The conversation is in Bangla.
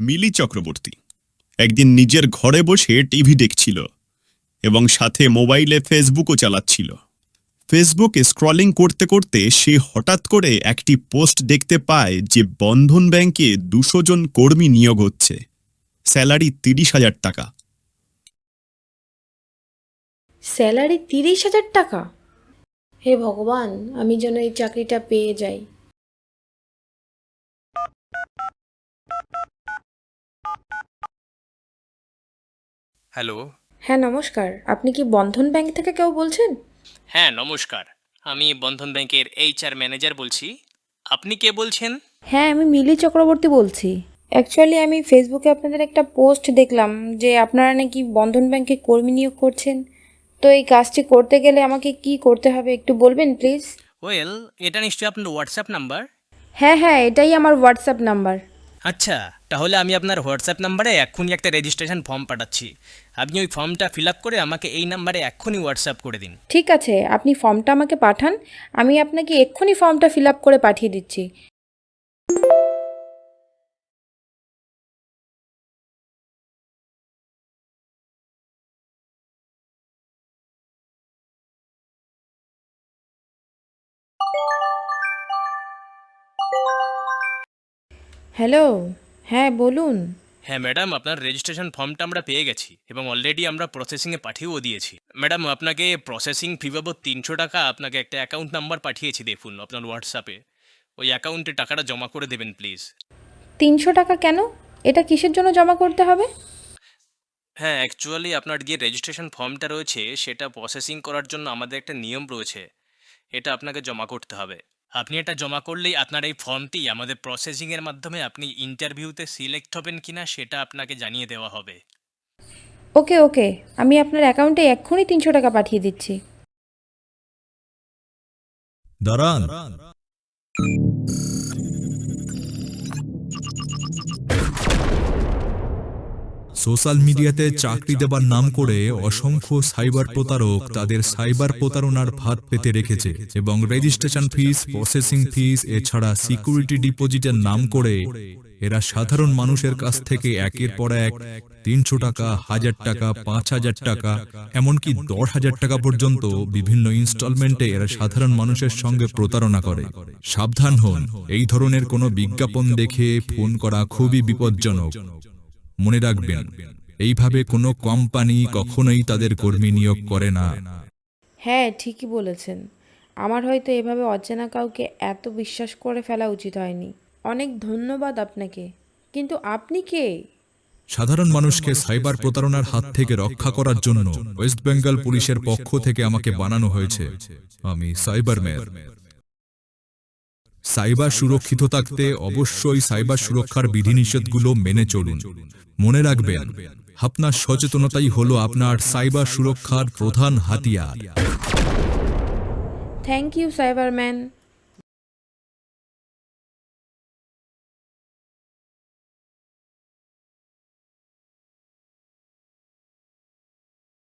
মিলি চক্রবর্তী একদিন নিজের ঘরে বসে টিভি দেখছিল এবং সাথে মোবাইলে ফেসবুকও চালাচ্ছিল। ফেসবুকে স্ক্রলিং করতে করতে সে হঠাৎ করে একটি পোস্ট দেখতে পায় যে বন্ধন ব্যাংকে দুশো জন কর্মী নিয়োগ হচ্ছে। স্যালারি তিরিশ হাজার টাকা। স্যালারি তিরিশ হাজার টাকা? হে ভগবান আমি যেন এই চাকরিটা পেয়ে যাই। হ্যালো। হ্যাঁ নমস্কার। আপনি কি বন্ধন ব্যাংক থেকে কেউ বলছেন? হ্যাঁ নমস্কার। আমি বন্ধন ব্যাংকের এইচআর ম্যানেজার বলছি। আপনি কে বলছেন? হ্যাঁ আমি মিলি চক্রবর্তী বলছি। অ্যাকচুয়ালি আমি ফেসবুকে আপনাদের একটা পোস্ট দেখলাম যে আপনারা নাকি বন্ধন ব্যাংকে কর্মী নিয়োগ করছেন। তো এই কাজটি করতে গেলে আমাকে কি করতে হবে একটু বলবেন প্লিজ ওয়েল এটা নিশ্চয়ই আপনার হোয়াটসঅ্যাপ নাম্বার হ্যাঁ হ্যাঁ এটাই আমার হোয়াটসঅ্যাপ নাম্বার আচ্ছা তাহলে আমি আপনার হোয়াটসঅ্যাপ নাম্বারে এক্ষুনি একটা রেজিস্ট্রেশন ফর্ম পাঠাচ্ছি। আপনি ওই ফর্মটা ফিল আপ করে আমাকে এই নাম্বারে এক্ষুনি হোয়াটসঅ্যাপ করে দিন। ঠিক আছে আপনি ফর্মটা আমাকে পাঠান আমি আপনাকে এক্ষুনি ফর্মটা ফিল আপ করে পাঠিয়ে দিচ্ছি। হ্যালো হ্যাঁ বলুন। হ্যাঁ ম্যাডাম আপনার রেজিস্ট্রেশন ফর্মটা আমরা পেয়ে গেছি এবং অলরেডি আমরা প্রসেসিংয়ে পাঠিয়েও দিয়েছি। ম্যাডাম আপনাকে প্রসেসিং ফি বাবদ তিনশো টাকা আপনাকে একটা অ্যাকাউন্ট নাম্বার পাঠিয়েছি দেখুন আপনার হোয়াটসঅ্যাপে ওই অ্যাকাউন্টে টাকাটা জমা করে দেবেন প্লিজ তিনশো টাকা কেন? এটা কিসের জন্য জমা করতে হবে? হ্যাঁ অ্যাকচুয়ালি আপনার যে রেজিস্ট্রেশন ফর্মটা রয়েছে সেটা প্রসেসিং করার জন্য আমাদের একটা নিয়ম রয়েছে। এটা আপনাকে জমা করতে হবে। আপনি এটা জমা করলেই আপনার এই ফর্মটি আমাদের প্রসেসিংয়ের মাধ্যমে আপনি ইন্টারভিউতে সিলেক্ট হবেন কিনা সেটা আপনাকে জানিয়ে দেওয়া হবে। ওকে ওকে। আমি আপনার অ্যাকাউন্টে এক্ষুনি তিনশো টাকা পাঠিয়ে দিচ্ছি। দাঁড়ান। সোশ্যাল মিডিয়াতে চাকরি দেবার নাম করে অসংখ্য সাইবার প্রতারক তাদের সাইবার প্রতারণার ফাঁদ পেতে রেখেছে এবং রেজিস্ট্রেশন ফিস প্রসেসিং ফিস এছাড়া সিকিউরিটি ডিপোজিটের নাম করে এরা সাধারণ মানুষের কাছ থেকে একের পর এক তিনশো টাকা, হাজার টাকা, পাঁচ হাজার টাকা, এমনকি দশ হাজার টাকা পর্যন্ত বিভিন্ন ইনস্টলমেন্টে এরা সাধারণ মানুষের সঙ্গে প্রতারণা করে। সাবধান হন, এই ধরনের কোনো বিজ্ঞাপন দেখে ফোন করা খুবই বিপজ্জনক। মনে রাখবেন এইভাবে কোনো কোম্পানি কখনোই তাদের কর্মী নিয়োগ করে না। হ্যাঁ ঠিকই বলেছেন। আমার হয়তো এভাবে অচেনা কাউকে এত বিশ্বাস করে ফেলা উচিত হয়নি। অনেক ধন্যবাদ আপনাকে। কিন্তু আপনি কে? সাধারণ মানুষকে সাইবার প্রতারণার হাত থেকে রক্ষা করার জন্য ওয়েস্ট বেঙ্গল পুলিশের পক্ষ থেকে আমাকে বানানো হয়েছে। আমি সাইবার ম্যান সাইবার সুরক্ষিত থাকতে অবশ্যই সাইবার সুরক্ষার বিধিনিষেধগুলো মেনে চলুন। মনে রাখবেন, আপনার সচেতনতাই হলো আপনার সাইবার সুরক্ষার প্রধান হাতিয়ার। Thank you সাইবারম্যান